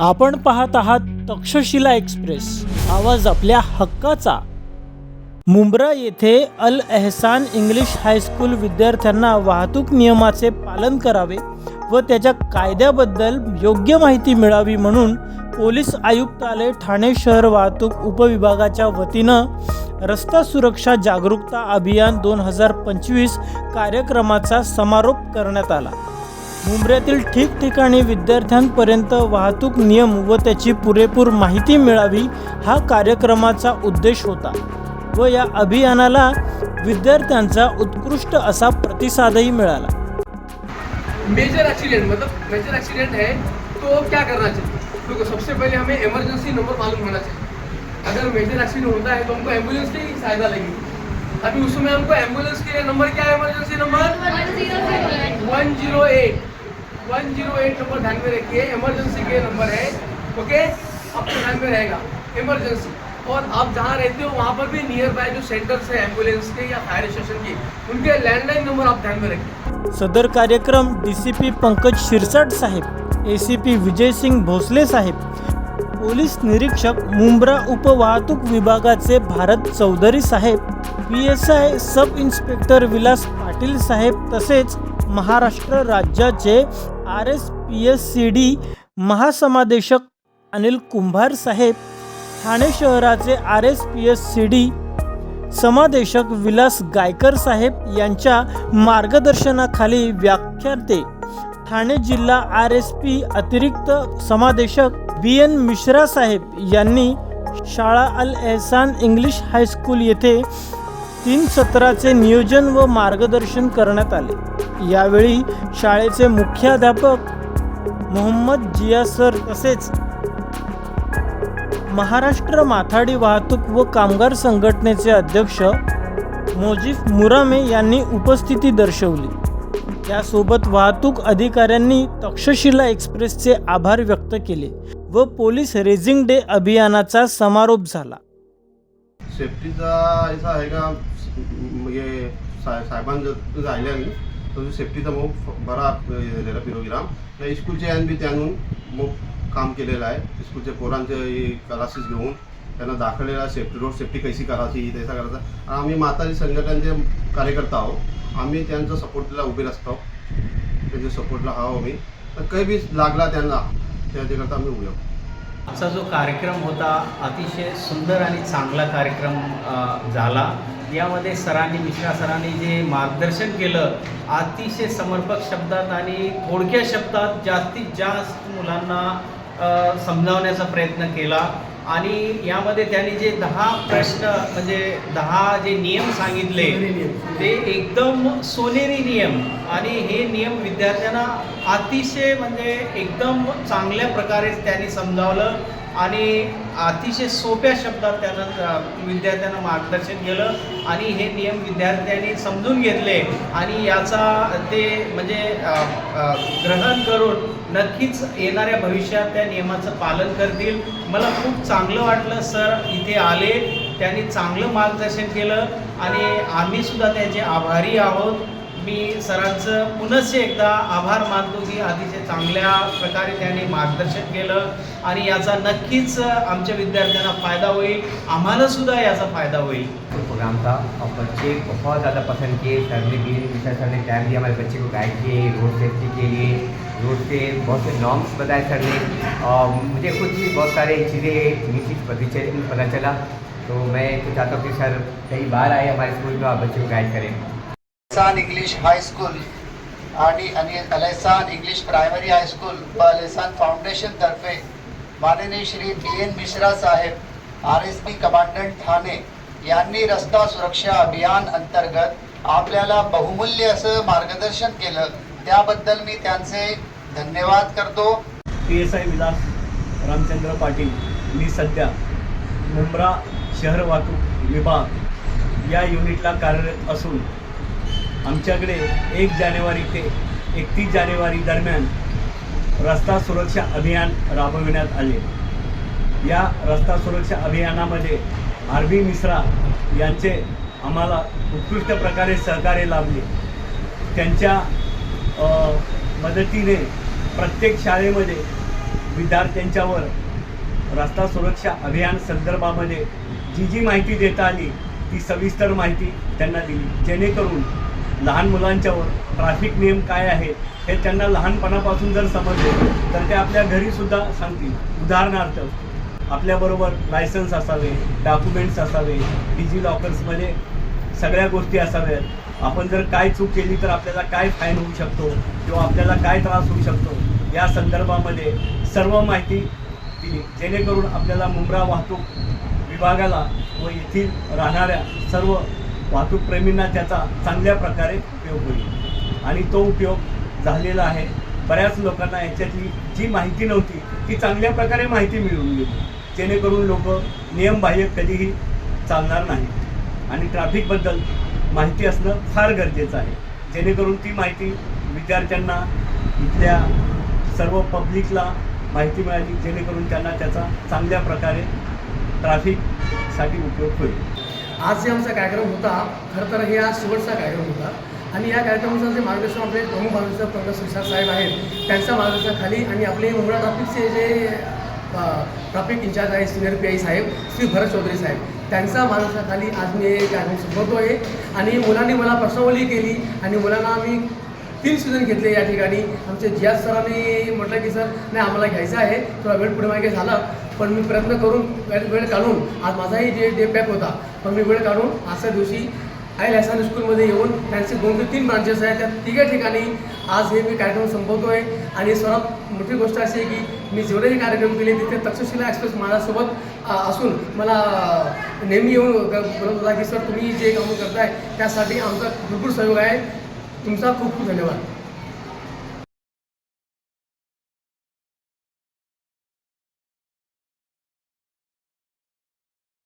आपण पाहत आहात तक्षशिला एक्सप्रेस. आवाज आपल्या हक्काचा. मुंब्रा येथे अल एहसान इंग्लिश हायस्कूल विद्यार्थ्यांना वाहतूक नियमाचे पालन करावे व त्याच्या कायद्याबद्दल योग्य माहिती मिळावी म्हणून पोलीस आयुक्तालय ठाणे शहर वाहतूक उपविभागाच्या वतीनं रस्ता सुरक्षा जागरूकता अभियान दोन हजार पंचवीस कार्यक्रमाचा समारोप करण्यात आला. मुंबऱ्यातील ठिकठिकाणी विद्यार्थ्यांपर्यंत वाहतूक नियम व त्याची पुरेपूर माहिती मिळावी हा कार्यक्रमाचा उद्देश होता व या अभियानाला विद्यार्थ्यांचा उत्कृष्ट असा प्रतिसादही मिळाला. मेजर एक्सीडेंट मतलब मेजर एक्सीडेंट है तो क्या करना चाहिए? देखो सबसे पहले हमें इमरजेंसी नंबर मालूम होना चाहिए। अगर मेजर एक्सीडेंट होता है तो हमको एम्बुलेंस की सहायता लगेगी अभी उसमें हमको एम्बुलेंस के लिए नंबर क्या है? Emergency number one zero eight one zero eight number ध्यान में रखिए इमरजेंसी के नंबर है ओके आपको ध्यान में रहेगा इमरजेंसी और आप जहाँ रहते हो वहाँ पर भी नियर बाय जो सेंटर्स है एम्बुलेंस के या फायर स्टेशन के उनके लैंडलाइन नंबर आप ध्यान में रखिए। सदर कार्यक्रम डीसीपी पंकज शिरसाट साहेब एसीपी विजय सिंग भोसले साहेब पोलीस निरीक्षक मुंब्रा उपवाहतूक विभागाचे भारत चौधरी साहेब P S I sub inspector Vilas Patil साहेब तसेच महाराष्ट्र राज्याचे R S P S C D महासमादेशक Anil Kumbhar साहेब ठाणे शहराचे R S P S C D समादेशक Vilas Gaikar साहेब यांच्या मार्गदर्शनाखाली व्याख्याते ठाणे जिल्हा आर एस पी अतिरिक्त समादेशक बी एन मिश्रा साहेब यांनी शाळा अल एहसान इंग्लिश हायस्कूल येथे तीन सत्राचे नियोजन व मार्गदर्शन करण्यात आले. यावेळी शाळेचे मुख्याध्यापक मोहम्मद जिया सर तसेच महाराष्ट्र माथाडी वाहतूक व कामगार संघटनेचे अध्यक्ष मोजीफ मुरामे यांनी उपस्थिती दर्शवली. त्यासोबत वाहतूक अधिकाऱ्यांनी तक्षशिला एक्सप्रेसचे आभार व्यक्त केले व पोलीस रेझिंग डे अभियानाचा समारोप झाला. सेफ्टीचा ऐसा आहे का? म्हणजे साहेबांचं राहिल्या तो सेफ्टीचा मग बरा दिलेला प्रोग्राम. त्या स्कूलचे बी त्यानून मग काम केलेलं आहे. स्कूलच्या पोरांचे क्लासेस घेऊन त्यांना दाखवलेला सेफ्टी रोड सेफ्टी कशी करायची त्याचा करायचा. आणि आम्ही माताजी संघटनांचे कार्यकर्ता आहोत. आम्ही त्यांच्या सपोर्टला उभे असतो त्यांच्या सपोर्टला हवं आम्ही. तर काही बी लागला त्यांना त्याच्याकरता आम्ही उभे आहोत. आमचा जो कार्यक्रम होता अतिशय सुंदर आणि चांगला कार्यक्रम झाला. यामध्ये सरांनी मिश्रा सरांनी जे मार्गदर्शन केलं अतिशय समर्पक शब्दात आणि थोडक्या शब्दात जास्तीत जास्त मुलांना समजावण्याचा प्रयत्न केला. आणि यामध्ये त्यांनी जे दहा प्रश्न म्हणजे दहा जे नियम सांगितले ते एकदम सोनेरी नियम. आणि हे नियम विद्यार्थ्यांना अतिशय म्हणजे एकदम चांगल्या प्रकारे त्यांनी समजावलं. आणि अतिशय सोप्या शब्दात त्यानं विद्यार्थ्यांना मार्गदर्शन केलं आणि हे नियम विद्यार्थ्यांनी समजून घेतले आणि याचा ते म्हणजे ग्रहण करून नक्कीच येणाऱ्या भविष्यात त्या नियमाचं पालन करतील. मला खूप चांगलं वाटलं सर इथे आले. त्यांनी चांगलं मार्गदर्शन केलं आणि आम्ही सुद्धा त्याचे आभारी आहोत. मी सरांचं पुनश्च एकदा आभार मानतो की अतिशय चांगल्या प्रकारे त्यांनी मार्गदर्शन केलं आणि याचा नक्कीच आमच्या विद्यार्थ्यांना फायदा होईल. आम्हाला सुद्धा याचा फायदा होईल. प्रोग्राम था. और बच्चे बहुत ज़्यादा पसंद किए. सर ने भी विशा सर ने टाइम दिया हमारे बच्चे को गाइड किए रोड सेफ्टी के लिए. रोड से बहुत से नॉर्म्स बताए सर ने. और मुझे खुद भी बहुत सारे चीज़ें नीची परिचय में पता चला. तो मैं तो चाहता हूँ कि सर कई बार आए हमारे स्कूल में और बच्चे को गाइड करें। अलेसान इंग्लिश हायस्कूल आणि आणि अलेसान इंग्लिश प्रायमरी हायस्कूल व अलेसान फाउंडेशन तर्फे माननीय श्री बी एन मिश्रा साहेब R S P commandant Thane यांनी रस्ता सुरक्षा अभियान अंतर्गत आपल्याला बहुमूल्य असं मार्गदर्शन केलं. त्याबद्दल मी त्यांचे धन्यवाद करतो. P S I Vilas Ramchandra Patil मी सध्या मुंब्रा शहर वाहतूक विभाग या युनिटला कार्यरत असून आमच्याकडे एक जानेवारी ते एकतीस जानेवारी दरम्यान रस्ता सुरक्षा अभियान राबविण्यात आले. या रस्ता सुरक्षा अभियानामध्ये आर बी मिश्रा यांचे आम्हाला उत्कृष्ट प्रकारे सहकार्य लाभले. त्यांच्या मदतीने प्रत्येक शाळेमध्ये विद्यार्थ्यांच्यावर रस्ता सुरक्षा अभियान संदर्भामध्ये जी जी माहिती देता आली ती सविस्तर माहिती त्यांना दिली. जेणेकरून लहान मुलांच्यावर ट्रॅफिक नियम काय आहे हे त्यांना लहानपणापासून जर समजले तर ते आपल्या घरीसुद्धा सांगतील. उदाहरणार्थ आपल्याबरोबर लायसन्स असावे डॉक्युमेंट्स असावे डिजी लॉकर्समध्ये सगळ्या गोष्टी असाव्यात. आपण जर काय चूक केली तर आपल्याला काय फाईन होऊ शकतो किंवा आपल्याला काय त्रास होऊ शकतो या संदर्भामध्ये सर्व माहिती दिली. जेणेकरून आपल्याला मुंब्रा वाहतूक विभागाला व येथील राहणाऱ्या सर्व वाहतूकप्रेमींना त्याचा चांगल्या प्रकारे उपयोग होईल. आणि तो उपयोग झालेला आहे. बऱ्याच लोकांना याच्यातली जी माहिती नव्हती ती चांगल्या प्रकारे माहिती मिळून गेली. जेणेकरून लोक नियमबाह्य कधीही चालणार नाही आणि ट्रॅफिकबद्दल माहिती असणं फार गरजेचं आहे. जेणेकरून ती माहिती विद्यार्थ्यांना इथल्या सर्व पब्लिकला माहिती मिळाली जेणेकरून त्यांना त्याचा चांगल्या प्रकारे ट्रॅफिकसाठी उपयोग होईल. आज जे आमचा कार्यक्रम होता खरं तर हे आज शेवटचा कार्यक्रम होता. आणि या कार्यक्रमाचं जे मार्गदर्शन आपले प्रमुख मार्गदर्शक पंकज सुशांत साहेब आहेत त्यांच्या मार्गदर्शनाखाली आणि आपले मुंबई ट्रॅफिकचे जे ट्रॅफिक इंचार्ज आहे सिनियर पी आय साहेब श्री भरत चौधरी साहेब त्यांच्या मार्गदर्शनाखाली आज मी कार्यक्रम संपवतो आहे. आणि मुलांनी मला प्रश्नावली केली आणि मुलांना आम्ही तीन सीझन घेतले या ठिकाणी. आमचे जियाज सरांनी म्हटलं की सर नाही आम्हाला घ्यायचं आहे. थोडा वेळ पुढे मागे झाला पण मी प्रयत्न करून वेळ वेळ काढून आज माझाही जे डे पॅक होता पण मी वेळ काढून आजच्या दिवशी आय लॅसन स्कूलमध्ये येऊन त्यांचे दोन ते तीन ब्रांचेस आहेत. त्या तिघ्या ठिकाणी आज हे मी कार्यक्रम संपवतो आहे आणि सर्वात मोठी गोष्ट अशी आहे की मी जेवढेही कार्यक्रम केले तिथे तक्षशिला एक्सप्रेस माझ्यासोबत असून मला नेहमी येऊन बोलत होता की सर तुम्ही जे कामं करताय त्यासाठी आमचा भरपूर सहयोग आहे. तुमचा खूप खूप धन्यवाद.